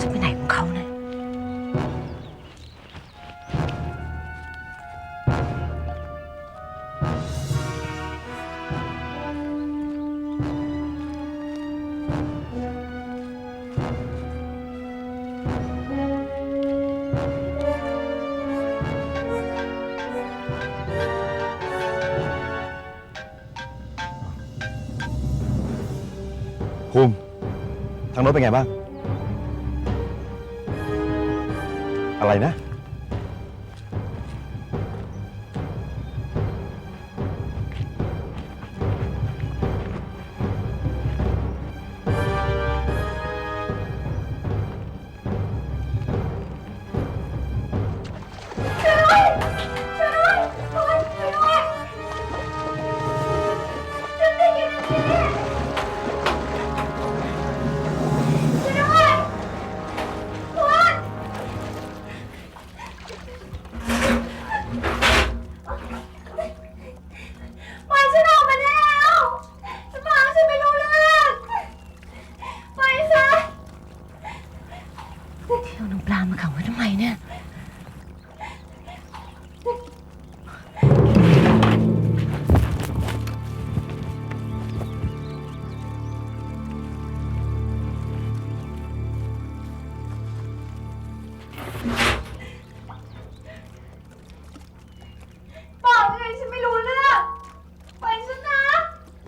จะไปไหนของเขาเนี่ยภูมิทางโน้นเป็นไงบ้าง อะไรนะ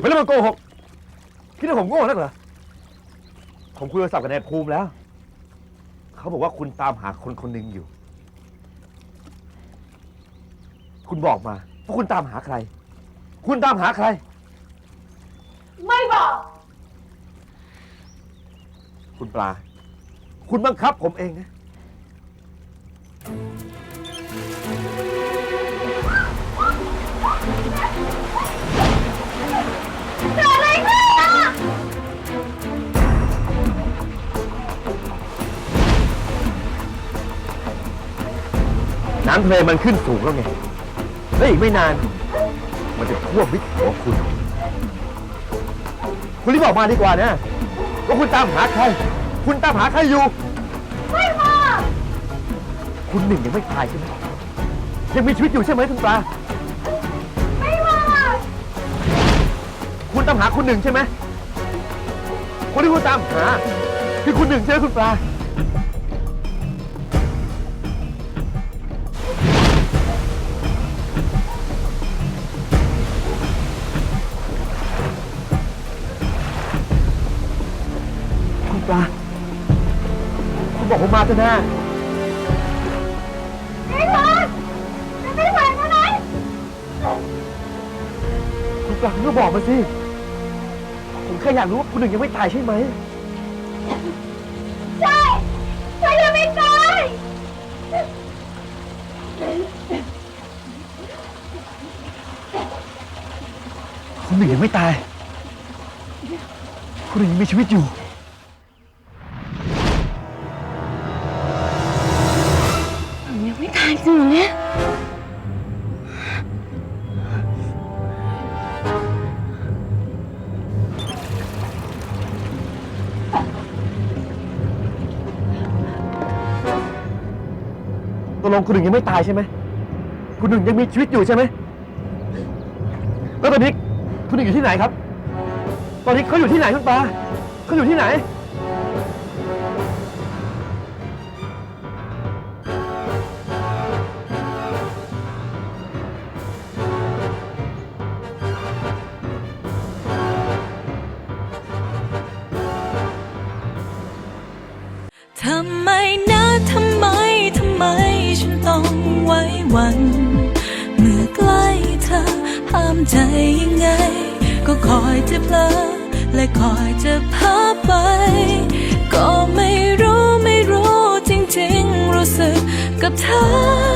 ไม่ต้องมาโกหกคิดว่าผมโง่นักเหรอผมคุยโทรศัพท์กับนายภูมิแล้ว เขาบอกว่าคุณตามหาคนคนหนึ่งอยู่ คุณบอกมาว่าคุณตามหาใคร คุณตามหาใคร ไม่บอก คุณปลา คุณบังคับผมเองนะ น้ำทะเลมันขึ้นสูงแล้วไงและอีกไม่นาน มันจะท่วมมิดหัวคุณ คุณรีบบอกมาดีกว่านะว่าคุณตามหาใคร คุณตามหาใครอยู่ ไม่บอกคุณหนึ่งยังไม่ตายใช่ไหมยังมีชีวิตอยู่ใช่ไหมคุณปลา ไม่บอกคุณตามหาคุณหนึ่งใช่ไหมคนที่คุณตามหาคือคุณหนึ่งใช่ไหมคุณปลา มมาเถอะนะไม่บอกฉันไม่ไหวเท่านั้นคุณปลาคุณก็บอกมาสิ ผมแค่อยากรู้ว่าคุณหนึ่งยังไม่ตายใช่ไหม ใช่ฉันยังไม่ตายคุณหนึ่งยังไม่ตาย คุณหนึ่งยังมีชีวิตอยู่ กลงคุณหนึ่งยังไม่ตายใช่ไหมคุณหนึ่งยังมีชีวิตอยู่ใช่ไหมแล้วตอนนี้คุณหนึ่งอยู่ที่ไหนครับ ตอนนี้เขาอยู่ที่ไหนคุณปาเขาอยู่ที่ไหน จะเพลอและคอยจะพาไป ก็ไม่รู้ไม่รู้จริงๆ รู้สึกกับเธอ